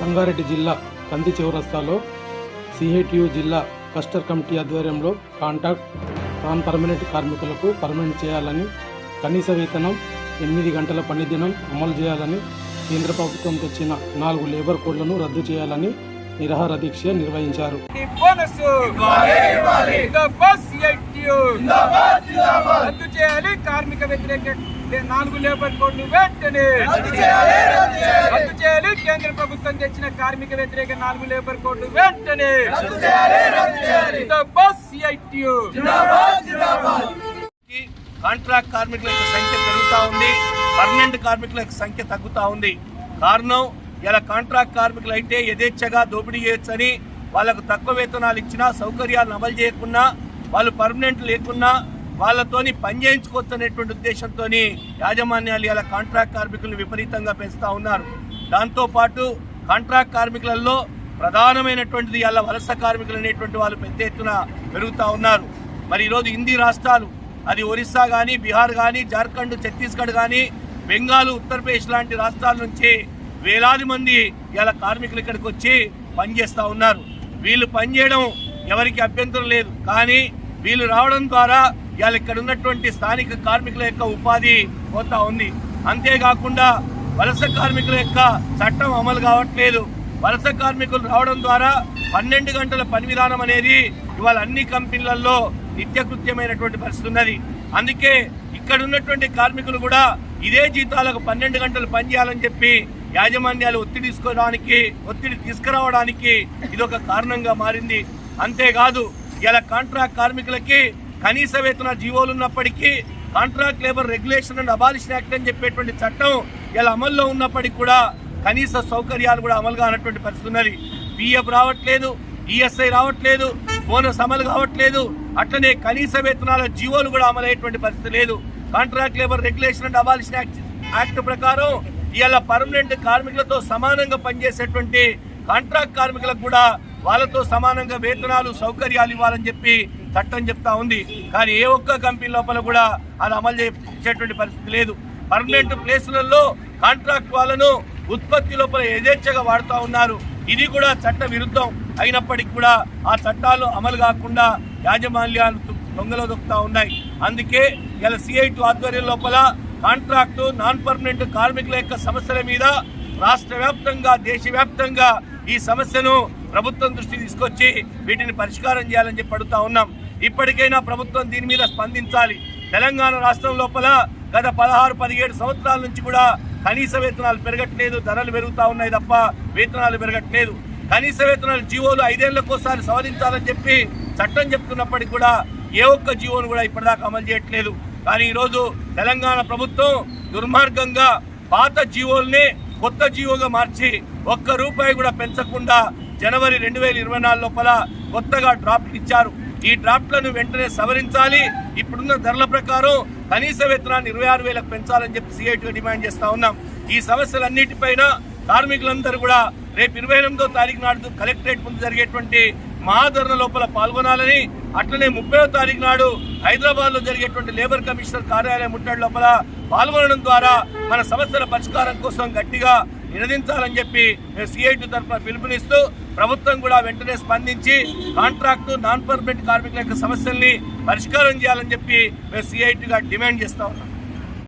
సంగారెడ్డి జిల్లా కంది చౌరస్తాలో సిహెటియు జిల్లా కస్టర్ కమిటీ ఆధ్వర్యంలో కాంట్రాక్ట్ నాన్ పర్మనెంట్ కార్మికులకు పర్మనెంట్ చేయాలని కనీస వేతనం ఎనిమిది గంటల పని దినం అమలు చేయాలని కేంద్ర ప్రభుత్వం తెచ్చిన నాలుగు లేబర్ కోడ్లను రద్దు చేయాలని నిరాహార దీక్ష నిర్వహించారు. ఈ బోనస్ జిందాబాద్ సిఐటియు రద్దు చేయాలి. కార్మిక వ్యతిరేక నాలుగు లేబర్ కోడ్లు వెంటనే. రద్దు చేయాలి. ప్రభుత్వం తెచ్చిన కార్మిక వ్యతిరేక నాలుగు లేబర్ కోడ్లు వెంటనే కాంట్రాక్ట్ కార్మికుల యొక్క సంఖ్య పెరుగుతా ఉంది పర్మనెంట్ కార్మికుల యొక్క సంఖ్య తగ్గుతా ఉంది. కారణం ఇలా కాంట్రాక్ట్ కార్మికులు అయితే యథేచ్ఛగా దోపిడీ చేయొచ్చని వాళ్ళకు తక్కువ వేతనాలు ఇచ్చినా సౌకర్యాలను అమలు చేయకున్నా వాళ్ళు పర్మనెంట్ లేకున్నా వాళ్ళతోని పని చేయించుకోవచ్చు అనేటువంటి ఉద్దేశంతో యాజమాన్యాలు ఇలా కాంట్రాక్ట్ కార్మికులను విపరీతంగా పెంచుతా ఉన్నారు. దాంతోపాటు కాంట్రాక్ట్ కార్మికులలో ప్రధానమైనటువంటిది అలా వలస కార్మికులు అనేటువంటి వాళ్ళు పెద్ద ఎత్తున పెరుగుతూ ఉన్నారు. మరి ఈరోజు హిందీ రాష్ట్రాలు అది ఒరిస్సా కానీ బీహార్ కానీ జార్ఖండ్ ఛత్తీస్గఢ్ కానీ బెంగాల్ ఉత్తరప్రదేశ్ లాంటి రాష్ట్రాల నుంచి వేలాది మంది ఇలా కార్మికులు ఇక్కడికి వచ్చి పనిచేస్తూ ఉన్నారు. వీళ్ళు పనిచేయడం ఎవరికి అభ్యంతరం లేదు. కానీ వీళ్ళు రావడం ద్వారా ఇవాళ ఇక్కడ ఉన్నటువంటి స్థానిక కార్మికుల యొక్క ఉపాధి పోతా ఉంది. అంతేకాకుండా వలస కార్మికుల యొక్క చట్టం అమలు కావట్లేదు. వలస కార్మికులు రావడం ద్వారా పన్నెండు గంటల పని విధానం అనేది ఇవాళ అన్ని కంపెనీలలో నిత్యకృత్యమైనటువంటి పరిస్థితి ఉన్నది. అందుకే ఇక్కడ ఉన్నటువంటి కార్మికులు కూడా ఇదే జీతాలకు పన్నెండు గంటలు పనిచేయాలని చెప్పి యాజమాన్యాలు ఒత్తిడి తీసుకోవడానికి ఒత్తిడి తీసుకురావడానికి ఇది ఒక కారణంగా మారింది. అంతేకాదు ఇలా కాంట్రాక్ట్ కార్మికులకి కనీస వేతన జీవోలు ఉన్నప్పటికీ contract labour regulation and abolition act అని చెప్పేటువంటి చట్టం ఇలా అమల్లో ఉన్నప్పటికీ కూడా కనీస సౌకర్యాలు కూడా అమలు కానటువంటి పరిస్థితి ఉన్నది. పిఎఫ్ రావట్లేదు ఈఎస్ఐ రావట్లేదు బోనస్ అమలు కావట్లేదు అట్లనే కనీస వేతనాల జీవోలు కూడా అమలయ్యేటువంటి పరిస్థితి లేదు. Contract labour regulation and abolition act act ప్రకారం ఇవాళ పర్మనెంట్ కార్మికులతో సమానంగా పనిచేసేటువంటి కాంట్రాక్ట్ కార్మికులకు కూడా వాళ్ళతో సమానంగా వేతనాలు సౌకర్యాలు ఇవ్వాలని చెప్పి చట్టం చెప్తా ఉంది. కానీ ఏ ఒక్క కంపెనీ లోపల కూడా అది అమలు చేసేటువంటి పరిస్థితి లేదు. పర్మనెంట్ ప్లేసులలో కాంట్రాక్ట్ వాళ్ళను ఉత్పత్తి లోపల యథేచ్ఛగా వాడుతూ ఉన్నారు. ఇది కూడా చట్ట విరుద్ధం. అయినప్పటికీ కూడా ఆ చట్టాలు అమలు కాకుండా యాజమాన్యాలు దొంగలో దొక్కుతా ఉన్నాయి. అందుకే ఇలా సిఐటి ఆధ్వర్యం లోపల కాంట్రాక్టు నాన్ పర్మనెంట్ కార్మికుల యొక్క సమస్యల మీద రాష్ట్ర వ్యాప్తంగా దేశవ్యాప్తంగా ఈ సమస్యను ప్రభుత్వం దృష్టి తీసుకొచ్చి వీటిని పరిష్కారం చేయాలని చెప్పి అడుగుతా ఉన్నాం. ఇప్పటికైనా ప్రభుత్వం దీని మీద స్పందించాలి. తెలంగాణ రాష్ట్రం లోపల గత పదహారు పదిహేడు సంవత్సరాల నుంచి కూడా కనీస వేతనాలు పెరగట్లేదు. ధరలు పెరుగుతూ ఉన్నాయి తప్ప వేతనాలు పెరగట్లేదు. కనీస వేతనాలు జీవోలు ఐదేళ్ళకోసారి సవరించాలని చెప్పి చట్టం చెప్తున్నప్పటికీ కూడా ఏ ఒక్క జీవోను కూడా ఇప్పటిదాకా అమలు చేయట్లేదు. కానీ ఈరోజు తెలంగాణ ప్రభుత్వం దుర్మార్గంగా పాత జీవోల్ని కొత్త జీవోగా మార్చి ఒక్క రూపాయి కూడా పెంచకుండా జనవరి రెండు వేల ఇరవై నాలుగు లోపల కొత్తగా డ్రాఫ్ట్ ఇచ్చారు. ఈ డ్రాఫ్ట్లను వెంటనే సవరించాలి. ఇప్పుడున్న ధరల ప్రకారం కనీస వేతనాన్ని ఇరవై ఆరు వేలకు పెంచాలని చెప్పి సిఐటిగా డిమాండ్ చేస్తా ఉన్నాం. ఈ సమస్యలన్నిటిపైన కార్మికులందరూ కూడా రేపు ఇరవై ఎనిమిదో తారీఖు నాడు కలెక్టరేట్ ముందు జరిగేటువంటి మహాధరణ లోపల పాల్గొనాలని అట్లనే ముప్పై తారీఖు నాడు హైదరాబాద్లో జరిగేటువంటి లేబర్ కమిషనర్ కార్యాలయం ముట్టడి లోపల పాల్గొనడం ద్వారా మన సమస్యల పరిష్కారం కోసం గట్టిగా నినదించాలని చెప్పి మేము సిఐటి తరఫున పిలుపునిస్తూ ప్రభుత్వం కూడా వెంటనే స్పందించి కాంట్రాక్టు నాన్ పర్మనెంట్ కార్మికుల యొక్క సమస్యల్ని పరిష్కారం చేయాలని చెప్పి మేము సిఐటిగా డిమాండ్ చేస్తా ఉన్నాం.